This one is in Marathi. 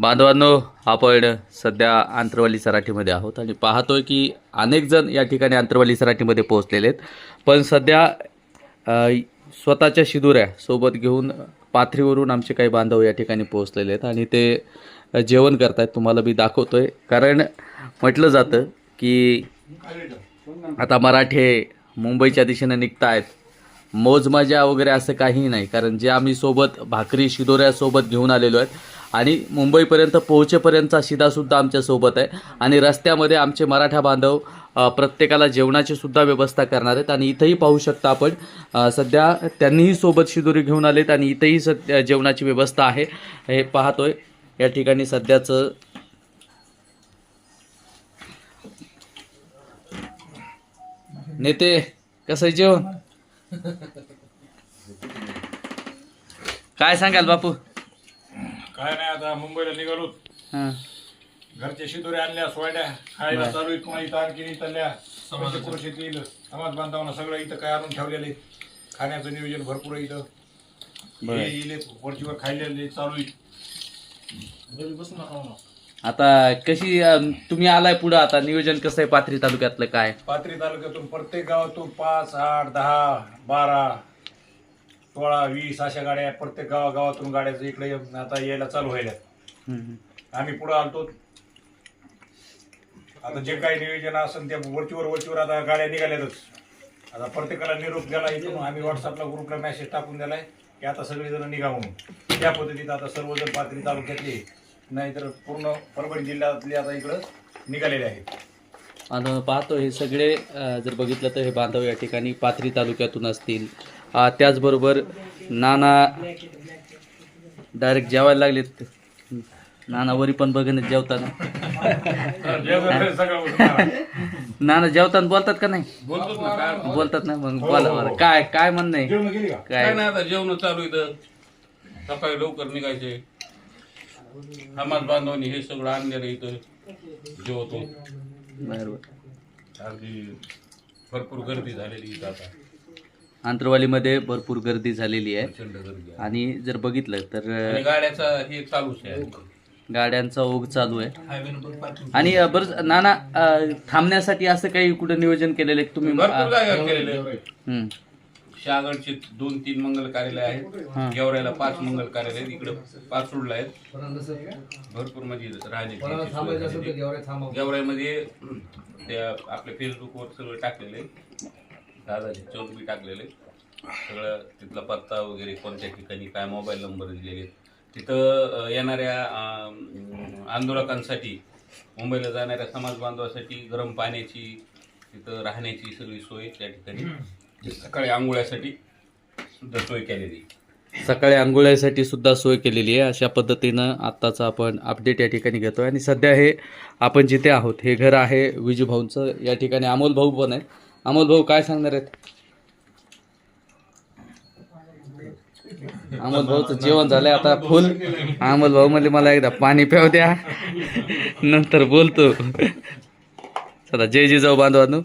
बांधवांनो आपण सध्या आंतरवाली सराठीमध्ये आहोत आणि पाहतोय की अनेक जण या ठिकाणी आंतरवाली सराठीमध्ये पोहोचलेले आहेत. पण सध्या स्वतःच्या शिदुऱ्या सोबत घेऊन पाथरीवरून आमचे काही बांधव या ठिकाणी पोहोचलेले आहेत आणि ते जेवण करतायत. तुम्हाला मी दाखवतोय. कारण म्हटलं जातं की आता मराठे मुंबईच्या दिशेने निघत आहेत मोजमजा वगैरे असं काही नाही. कारण जे आम्ही सोबत भाकरी शिदोऱ्यासोबत घेऊन आलेलो आहेत आणि मुंबईपर्यंत पोहोचेपर्यंतचा शिदासुद्धा आमच्यासोबत आहे. आणि रस्त्यामध्ये आमचे मराठा बांधव प्रत्येकाला जेवणाची सुद्धा व्यवस्था करणार आहेत. आणि इथंही पाहू शकता आपण सध्या त्यांनीही सोबत शिदोरी घेऊन आलेत आणि इथंही सध्या जेवणाची व्यवस्था आहे. हे पाहतोय. या ठिकाणी सध्याचं नेते कसं आहे जेवण? काय सांगाल बापू? काय नाही आता मुंबईला निघालो. हां. घरचे शिदोरे आणल्या सोयड्या. खायला चालू आहे पुन्हा इथं आणखी इथल्या पुरुषात येईल. समाज बांधवांना सगळं इथं काय आणून ठेवलेले खाण्याचं नियोजन भरपूर आहे इथं. हे इले वरचीवर खायलेले चालू आहे. आता कशी अं, तुम्ही आलाय पुढं आता? नियोजन कसं आहे पाथरी तालुक्यातलं काय? पाथरी तालुक्यातून प्रत्येक गावातून पाच आठ दहा बारा सोळा वीस अशा गाड्या. प्रत्येक गावा गावातून गाड्याचं इकडे आता यायला चालू व्हायला. आम्ही पुढे आलतो. आता जे काही नियोजन असेल त्या वरचीवर वरचीवर आता गाड्या निघाल्यातच. आता प्रत्येकाला निरोप दिला इथून आम्ही व्हॉट्सअपला ग्रुपला मेसेज टाकून दिलाय की आता सगळेजण निघा म्हणून. त्या पद्धतीत आता सर्वजण पाथरी तालुक्यातले नाहीतर पूर्ण परभणी जिल्ह्यातले आता इकडं निघालेले आहेत. आणि पाहतो हे सगळे अं, जर बघितलं तर हे बांधव या ठिकाणी पाथरी तालुक्यातून असतील. अं, त्याचबरोबर नाना डायरेक्ट जेवायला लागलेत. नाना वरी पण बघेन जेवताना. सगळं नाना जेवताना बोलतात का नाही? बोलतोच ना काय बोलतात ना मग बोला बरं काय काय म्हणणं आहे? जेवण गेली का? काय? काय नाही आता जेवण चालू इथं. सकाळी लवकर निघायचे. समाज बांधवांनी हे सगळं आणलेलं इथं. जेवतो अगदी भरपूर गर्दी झालेली इथं आता. आंतरवालीमध्ये भरपूर गर्दी झालेली आहे. प्रचंड गर्दी आहे. आणि जर बघितलं तर आणि गाड्याचा हे चालूच आहे गाड्यांचा ओघ चालू आहे. आणि अ, बरं नाना अ, थांबण्यासाठी असं काही कुठं नियोजन केलेलं आहे का तुम्ही? भरपूर अ, जागा केलेले आहे. शहागडचे दोन तीन मंगल कार्यालय आहेत. गेवरायला पाच मंगल कार्यालय आहेत. इकडे पाच सोडला आहेत भरपूर म्हणजे राहण्याची आहे. गेवराईमध्ये त्या आपल्या फेसबुकवर सगळं टाकलेलं आहे. दादाचे चौक बी टाकलेले सगळं तिथला पत्ता वगैरे कोणत्या ठिकाणी काय मोबाईल नंबर दिलेले आहेत. तिथं येणाऱ्या आंदोलकांसाठी मुंबईला जाणाऱ्या समाज बांधवासाठी गरम पाण्याची तिथं राहण्याची सगळी सोय त्या ठिकाणी. सकाळी आंघोळ्यासाठी सुद्धा सोय केलेली. सकाळी आंघोळ्यासाठी सुद्धा सोय केलेली आहे. अशा पद्धतीनं आत्ताचा आपण अपडेट या ठिकाणी घेतोय. आणि सध्या हे आपण जिथे आहोत हे घर आहे विजूभाऊंचं या ठिकाणी अमोल भाऊ पण आहेत. अमोल भाऊ काय सांगणार आहेत? अमोल भाऊचं जेवण झालंय. आता फुल अमोल भाऊ म्हणजे मला एकदा पाणी प्याव द्या. नंतर बोलतो. चला जय जिजाऊ बांधवांनो.